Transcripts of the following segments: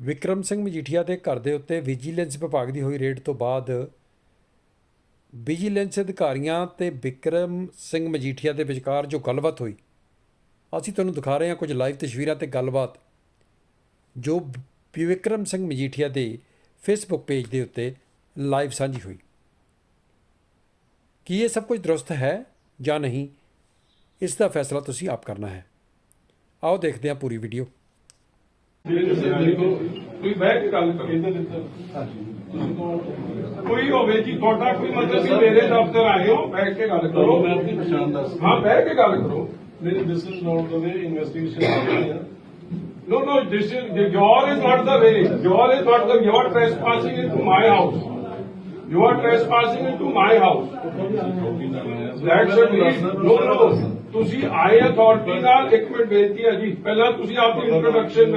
ਵਿਕਰਮ ਸਿੰਘ ਮਜੀਠੀਆ ਦੇ ਘਰ ਦੇ ਉੱਤੇ ਵਿਜੀਲੈਂਸ ਵਿਭਾਗ ਦੀ ਹੋਈ ਰੇਡ ਤੋਂ ਬਾਅਦ ਵਿਜੀਲੈਂਸ ਅਧਿਕਾਰੀਆਂ ਤੇ ਵਿਕਰਮ ਸਿੰਘ ਮਜੀਠੀਆ ਦੇ ਵਿਚਕਾਰ ਜੋ ਗੱਲਬਾਤ ਹੋਈ, ਅਸੀਂ ਤੁਹਾਨੂੰ ਦਿਖਾ ਰਹੇ ਹਾਂ ਕੁਝ ਲਾਈਵ ਤਸਵੀਰਾਂ ਤੇ ਗੱਲਬਾਤ, ਜੋ ਵਿਕਰਮ ਸਿੰਘ ਮਜੀਠੀਆ ਦੇ ਫੇਸਬੁੱਕ ਪੇਜ ਦੇ ਉੱਤੇ ਲਾਈਵ ਸਾਂਝੀ ਹੋਈ। ਕੀ ਇਹ ਸਭ ਕੁਝ ਦਰੁਸਤ ਹੈ ਜਾਂ ਨਹੀਂ, ਇਸ ਦਾ ਫੈਸਲਾ ਤੁਸੀਂ ਆਪ ਕਰਨਾ ਹੈ। ਆਓ ਦੇਖਦੇ ਹਾਂ ਪੂਰੀ ਵੀਡੀਓ। ਕੋਈ ਬਹਿ ਕੇ ਗੱਲ ਕਰੋ ਕੋਈ ਹੋਵੇ ਜੀ ਤੁਹਾਡਾ ਕੋਈ ਮਤਲਬ ਵੀ ਮੇਰੇ ਦਫ਼ਤਰ ਆਏ ਹੋ ਬਹਿ ਕੇ ਗੱਲ ਕਰੋ ਮੈਂ ਆਪਣੀ ਪਛਾਣ ਦੱਸ ਹਾਂ ਬਹਿ ਕੇ ਗੱਲ ਕਰੋ ਨਹੀਂ ਦਿਸ is not the way investigation ਕਰ ਰਹੀ ਹੈ No, no, this is, your is not the way. Your is not the, you are trespassing into my house. You are trespassing into my house. That's a need. No, no. ਤੁਸੀਂ ਆਏ authority ਨਾਲ ਇੱਕ minute ਬੇਨਤੀ ਹੈ ਜੀ ਪਹਿਲਾਂ ਤੁਸੀਂ ਆਪਣੀ ਇੰਟਰੋਡਕਸ਼ਨ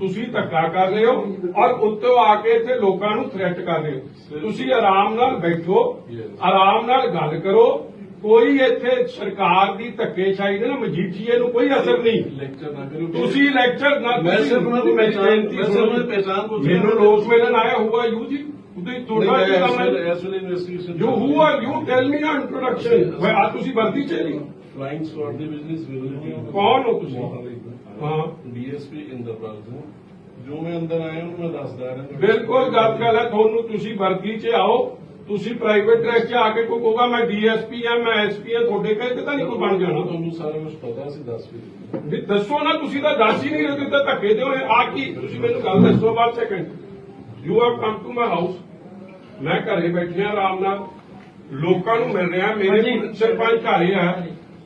ਤੁਸੀਂ ਧੱਕਾ ਕਰ ਰਹੇ ਹੋ ਔਰ ਉੱਤੋਂ ਆ ਕੇ ਇੱਥੇ ਲੋਕਾਂ ਨੂੰ ਥ੍ਰੈਟ ਕਰ ਰਹੇ ਹੋ। ਤੁਸੀਂ ਆਰਾਮ ਨਾਲ ਬੈਠੋ ਆਰਾਮ ਨਾਲ ਗੱਲ ਕਰੋ। ਕੋਈ ਇੱਥੇ ਸਰਕਾਰ ਦੀ ਧੱਕੇਸ਼ਾਹੀ ਦੇ ਨਾ ਮਜੀਠੀਏ ਨੂੰ ਕੋਈ ਅਸਰ ਨਹੀਂ। ਲੈਕਚਰ ਨਾ ਕਰੋ। ਤੁਸੀਂ ਲੈਕਚਰ ਨਾ ਮੈਂ ਸਿਰਫ ਉਹਨਾਂ ਦੀ ਮੈਂ ਸਿਰਫ। ਉਹਨਾਂ ਦੀ ਪਹਿਚਾਣ ਪੁੱਛ। ਮੈਨੂੰ ਲੋਕ ਮਿਲਣ ਆਇਆ ਹੋਊਗਾ ਯੂ ਜੀ? ਤੁਸੀਂ ਤੁਹਾਡਾ ਕੀ ਕੰਮ ਹੈ? ਵੇਲੇ investigation you who are you tell me ਨਾ ਇੰਟਰੋਡਕਸ਼ਨ ਮੈਂ ਆ ਤੁਸੀਂ ਵਰਦੀ ਚ ਨਹੀਂ ਫਲਾਈਂਗ ਸquad ਦੇ ਬਿਜ਼ਨਸ ਵਿਜ਼ਿਬਿਲਿਟੀ ਕੌਣ ਹੋ ਤੁਸੀਂ ਹਾਂ ਡੀਐਸਪੀ ਇੰਦਰਪਾਲ ਸਿੰਘ ਜੋ ਮੈਂ ਅੰਦਰ ਆਇਆ ਉਹਨੂੰ ਮੈਂ ਦੱਸਦਾ ਰਿਹਾ ਬਿਲਕੁਲ ਗੱਲ ਗੱਲ ਹੈ ਤੁਹਾਨੂੰ ਤੁਸੀਂ ਵਰਦੀ ਚ ਆਓ ਤੁਸੀਂ ਪ੍ਰਾਈਵੇਟ ਡਰੈਸ ਚ ਆ ਕੇ ਕੋਈ ਕਹੋਗਾ ਮੈਂ ਡੀਐਸਪੀ ਆ ਮੈਂ ਐਸਪੀ ਆ ਤੁਹਾਡੇ ਕਹੇ ਤਾਂ ਨਹੀਂ ਕੋਈ ਬਣ ਜਾਣਾ ਤੁਹਾਨੂੰ ਸਾਰਾ ਕੁਝ ਪਤਾ ਸੀ ਦੱਸ ਵੀ ਵੀ ਦੱਸੋ ਨਾ ਤੁਸੀਂ ਤਾਂ ਦੱਸ ਹੀ ਨਹੀਂ ਰਹੇ ਤੁਸੀਂ ਤਾਂ ਧੱਕੇ ਦਿਓ ਆ ਕੀ ਤੁਸੀਂ ਮੈਨੂੰ ਗੱਲ ਦੱਸੋ ਬਾਅਦ second you have come to my house ਮੈਂ ਘਰੇ ਬੈਠਿਆ ਆਰਾਮ ਨਾਲ ਲੋਕਾਂ ਨੂੰ ਮਿਲ ਰਿਹਾ ਮੇਰੇ ਸਰਪੰਚ ਘਰੇ ਆ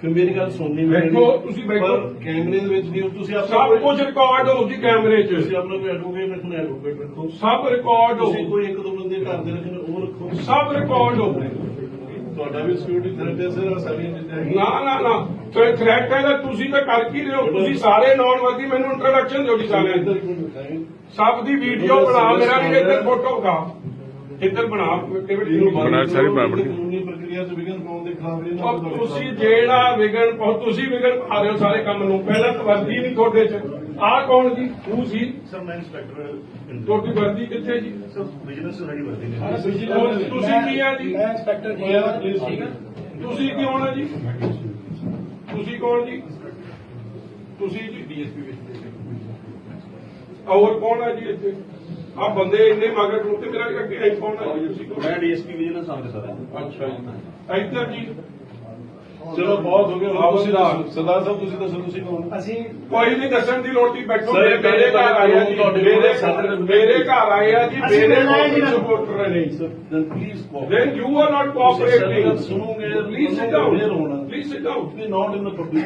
ਫਿਰ ਮੇਰੀ ਗੱਲ ਸੁਣਨੀ ਬੈਠੋ, ਤੁਸੀਂ ਬੈਠੋ। ਪਰ ਕੈਮਰੇ ਦੇ ਵਿੱਚ ਨਹੀਂ ਹੋ, ਤੁਸੀਂ ਆਪਣਾ ਸਭ ਕੁਝ ਰਿਕਾਰਡ ਹੋ ਜੀ ਕੈਮਰੇ 'ਚ। ਤੁਸੀਂ ਆਪਣਾ ਕੋਈ ਐਡਵੋਕੇਟ ਰੱਖਣਾ ਐਡਵੋਕੇਟ ਰੱਖੋ। ਸਭ ਰਿਕਾਰਡ ਹੋ। ਤੁਸੀਂ ਕੋਈ ਇੱਕ ਦੋ ਬੰਦੇ ਘਰ ਦੇ ਰੱਖਣੇ ਉਹ ਰੱਖੋ। ਸਭ ਰਿਕਾਰਡ ਹੋ। ਤੁਹਾਡਾ ਵੀ ਸਿਕਿਉਰਿਟੀ ਥ੍ਰੈਟ ਹੈ ਸਰ ਸਾਰੀਆਂ ਚੀਜ਼ਾਂ ਹੈਗੀਆਂ। ਨਾ ਨਾ ਨਾ। ਤੇ ਥ੍ਰੈਟ ਹੈ ਤਾਂ ਤੁਸੀਂ ਤਾਂ ਕਰ ਕੀ ਰਹੇ ਹੋ? ਤੁਸੀਂ ਸਾਰੇ ਨੌਨ ਵਰਦੀ ਮੈਨੂੰ ਇੰਟਰੋਡਕਸ਼ਨ ਦਿਓ ਜੀ ਸਾਰਿਆਂ ਇੱਧਰ ਦੀ। ਸਭ ਦੀ ਵੀਡੀਓ ਬਣਾ ਮੇਰਾ ਵੀ ਇੱਧਰ ਫੋਟੋ ਖਾ ਇੱਧਰ ਬਣਾ ਇਹਨੂੰ ਬਣਾ ਬਣਾ ਸਾਰੀ। ਕਾਨੂੰਨੀ ਪ੍ਰਕਿਰਿਆ ਚ ਵਿਘਨ ਪਾਉਣ ਦੇ ਖਿਲਾਫ ਇਹ ਨਾ ਤੁਸੀਂ ਜਿਹੜਾ ਵਿਗਣ ਪਾਓ ਤੁਸੀਂ ਵਿਗਣ ਪਾ ਰਹੇ ਹੋ ਸਾਰੇ ਕੰਮ ਨੂੰ। ਪਹਿਲਾਂ ਤਾਂ ਵਰਦੀ ਨਹੀਂ ਤੁਹਾਡੇ 'ਚ। ਆਹ ਕੌਣ ਜੀ? ਤੂੰ ਸੀ? ਸਰ ਮੈਂ ਇੰਸਪੈਕਟਰ ਤੁਹਾਡੀ ਵਰਦੀ ਕਿੱਥੇ ਜੀ? ਸਰ ਬਿਜ਼ਨਸ ਸਾਡੀ ਵਰਦੀ ਨੇ ਉਹ ਤੁਸੀਂ ਕੀ ਆ ਜੀ? ਮੈਂ ਇੰਸਪੈਕਟਰ ਜੀ ਠੀਕ ਹੈ ਤੁਸੀਂ ਆ ਜੀ? ਤੁਸੀਂ ਕੌਣ ਜੀ? ਤੁਸੀਂ ਜੀ? ਡੀਐਸਪੀ ਵਿੱਚ। ਹੋਰ ਕੌਣ ਆ ਜੀ ਇੱਥੇ? ਆ ਬੰਦੇ ਇੰਨੇ ਮਗਰ ਤੇ ਮੇਰਾ ਅੱਗੇ ਕੌਣ ਆ ਜੀ? ਮੈਂ ਡੀਐਸਪੀ ਵਿਜੀਲੈਂਸ ਆਫਿਸਰ ਸਰ। ਅੱਛਾ ਜੀ। ਇੱਧਰ ਜੀ। ਚਲੋ ਬਹੁਤ ਹੋ ਗਿਆ। ਆਓ ਤੁਸੀਂ ਸਰਦਾਰ। ਦੱਸੋ। ਸਰਦਾਰ ਸਾਹਿਬ ਤੁਸੀਂ ਦੱਸੋ ਤੁਸੀਂ ਕੌਣ? ਅਸੀਂ ਕੋਈ ਨਹੀਂ ਦੱਸਣ ਦੀ ਲੋੜ ਨਹੀਂ ਬੈਠੋ। ਸਰ, ਮੇਰੇ ਮੇਰੇ ਘਰ ਆਏ ਆ ਜੀ। ਤੁਹਾਡੇ ਮੇਰੇ ਸਾਡੇ ਮੇਰੇ ਘਰ ਆਏ ਆ ਜੀ ਅਸੀਂ ਮੇਰੇ ਮਿਲਣਾ ਹੈ ਜੀ ਨਾ। ਸਪੋਰਟਰ ਨੇ then please then you are not cooperating ਸੁਣੋਗੇ please sit down ਫੇਰ ਹੋਣਾ। Please sit down we not in the public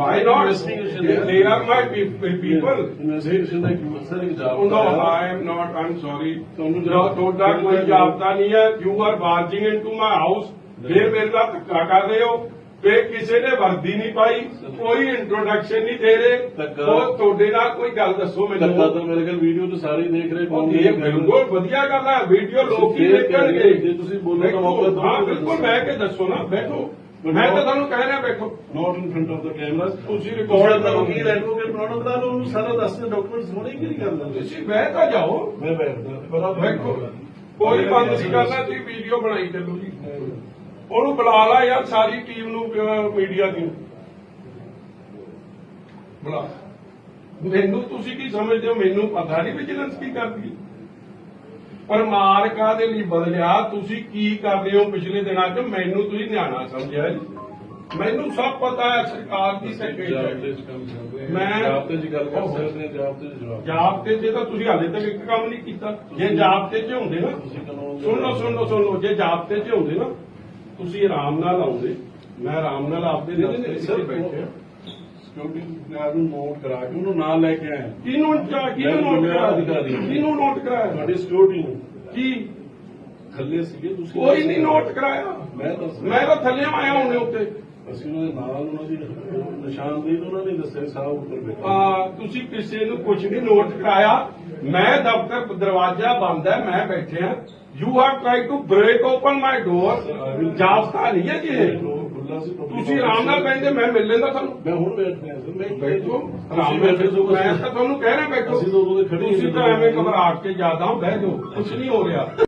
why not? Investigation they, they are my pe- pe- people. Investigation ਦਾ ਇੱਕ ਸਰ ਇੱਕ ਜਵਾਬ no, I am not. I'm sorry. ਤੁਹਾਨੂੰ No, ਜਵਾਬ- ਤੁਹਾਡਾ ਕੋਈ ਜਾਬਤਾ ਨਹੀਂ ਹੈ। You are barging into my house ਫਿਰ ਮੇਰੇ ਨਾਲ ਧੱਕਾ ਕਰ ਰਹੇ ਹੋ। ਫਿਰ ਕਿਸੇ ਨੇ ਵਰਦੀ ਨਹੀਂ ਪਾਈ ਕੋਈ ਇੰਟਰੋਡਕਸ਼ਨ ਨਹੀਂ ਦੇ ਰਹੇ। ਉਹ ਤੁਹਾਡੇ ਨਾਲ ਕੋਈ ਗੱਲ ਦੱਸੋ ਮੈਨੂੰ। ਤਾਂ ਮੇਰੇ ਕੋਲ ਵੀਡੀਓ ਤੇ ਸਾਰੇ ਹੀ ਦੇਖ ਰਹੇ ਉਹ ਇਹ ਬਿਲਕੁਲ ਵਧੀਆ ਗੱਲ ਹੈ ਵੀਡੀਓ ਲੋਕ ਹੀ ਦੇਖਣਗੇ। ਜੇ ਤੁਸੀਂ ਬੋਲਣ ਦਾ ਮੌਕਾ ਦਿਓ, ਹਾਂ ਤਾਂ ਬਿਲਕੁਲ। ਬਹਿ ਕੇ ਦੱਸੋ ਨਾ ਬੈਠੋ। ਮੈਂ ਤਾਂ ਤੁਹਾਨੂੰ ਕਹਿ ਰਿਹਾ ਬੈਠੋ। Not in front of the camera ਤੁਸੀਂ ਰਿਕਾਰਡ ਕਰੋ ਵਕੀਲ ਐਡਵੋਕੇਟ ਬਣਾਉਣਾ ਲਓ ਉਹਨੂੰ ਸਾਰਾ ਦੱਸ ਦੇ ਡਾਕੂਮੈਂਟਸ ਹੋਣੇ ਕਿ ਨਹੀਂ ਕਰਨਾ ਤੁਸੀਂ ਬਹਿ ਤਾਂ ਜਾਓ। ਮੈਂ ਬੈਠਦਾ ਕੋਈ ਬੰਦ ਨਹੀਂ ਕਰਨਾ ਤੁਸੀਂ ਵੀਡੀਓ ਬਣਾਈ ਚੱਲੋ ਜੀ। ਉਹਨੂੰ ਬੁਲਾ ਲਾ ਯਾਰ ਸਾਰੀ ਟੀਮ ਨੂੰ ਮੀਡੀਆ ਦੀ ਬੁਲਾ। ਮੈਨੂੰ ਤੁਸੀਂ ਕੀ ਸਮਝਦੇ ਹੋ? ਮੈਨੂੰ ਪਤਾ ਨਹੀਂ ਵਿਜੀਲੈਂਸ ਕੀ ਕਰਦੀ। ਪਰ ਮਾਰਕਾ ਦੇ ਲਈ ਬਦਲਿਆ? ਤੁਸੀਂ ਕੀ ਕਰ ਰਹੇ ਹੋ ਪਿਛਲੇ ਦਿਨਾਂ 'ਚ? ਮੈਨੂੰ ਤੁਸੀਂ ਨਿਆਣਾ ਸਮਝਿਆ ਜੀ। ਮੈਨੂੰ ਸਭ ਪਤਾ ਹੈ ਸਰਕਾਰ ਦੀ ਸੈਕਟਰੀ ਮੈਂ- ਜਾਬਤੇ ਚ ਗੱਲ ਕਰ ਸਕਦੇ ਜਾਬਤੇ ਚ ਜਵਾਬ ਜਾਬਤੇ 'ਚ ਤਾਂ ਤੁਸੀਂ ਹਾਲੇ ਤੱਕ ਇੱਕ ਕੰਮ ਨਹੀਂ ਕੀਤਾ। ਜੇ ਜਾਬਤੇ 'ਚ ਹੁੰਦੇ ਨਾ ਦੇ- ਸੁਣੋ ਸੁਣੋ ਸੁਣੋ ਜੇ ਜਾਬਤੇ 'ਚ ਹੁੰਦੇ ਨਾ ਤੁਸੀਂ ਆਰਾਮ ਨਾਲ ਆਉਂਦੇ। ਮੈਂ ਆਰਾਮ ਨਾਲ ਆਪਦੇ 'ਚ ਸਰ, ਬੈਠੇ। ਸਿਕਿਉਰਿਟੀ ਗਾਰਡ ਨੂੰ ਨੋਟ ਕਰਾ ਕੇ ਉਹਨੂੰ ਨਾਲ ਲੈ ਕੇ ਆਏ ਕਿਹਨੂੰ ਚਾ- ਕਿਹਨੂੰ ਨੋਟ ਕਰਾ ਅਧਿਕਾਰੀ। ਕਿਹਨੂੰ ਨੋਟ ਕਰਾਇਆ? ਤੁਹਾਡੀ ਸਿਕਿਉਰਿਟੀ ਨੂੰ। ਕੀ? ਥੱਲੇ ਸੀਗੇ ਤੁਸੀਂ ਕੋਈ ਨਹੀਂ ਨੋਟ ਕਰਾਇਆ। ਮੈਂ ਤਾਂ ਮੈਂ ਤਾਂ ਥੱਲੇ ਆਇਆ ਹੁਣੇ ਉੱਤੇ। ਅਸੀਂ ਉਹਦੇ ਨਾਲ ਉਹਨਾਂ ਦੀ ਨਿਸ਼ਾਨਦੇਹੀ ਤੋਂ ਉਹਨਾਂ ਨੇ ਦੱਸਿਆ ਸਾਹਿਬ ਉੱਪਰ ਬੈਠਾ। ਆ ਤੁਸੀਂ ਕਿਸੇ ਨੂੰ ਕੁਝ ਨਹੀਂ ਨੋਟ ਕਰਾਇਆ। ਮੈਂ ਦਫ਼ਤਰ ਦਰਵਾਜ਼ਾ ਬੰਦ ਹੈ ਮੈਂ ਬੈਠਿਆ you have try to break open my door ਜਾਬਤਾ ਨਹੀਂ ਹੈ ਜੀ ਤੁਸੀਂ ਆਰਾਮ ਨਾਲ ਬੈਠੇ ਮੈਂ ਮਿਲ ਲੈਂਦਾ ਤੁਹਾਨੂੰ ਮੈਂ ਹੁਣ ਬੈਠ ਰਿਹਾ ਸਰ ਮੈਂ ਬੈਠੋ ਆਰਾਮ ਨਾਲ ਬੈਠੇ ਮੈਂ ਤਾਂ ਤੁਹਾਨੂੰ ਕਹਿ ਰਿਹਾ ਬੈਠੋ ਤੁਸੀਂ ਤਾਂ ਐਵੇਂ ਘਬਰਾ ਕੇ ਜ਼ਿਆਦਾ ਬਹਿ ਜਾਓ ਕੁਝ ਨਹੀਂ ਹੋ ਰਿਹਾ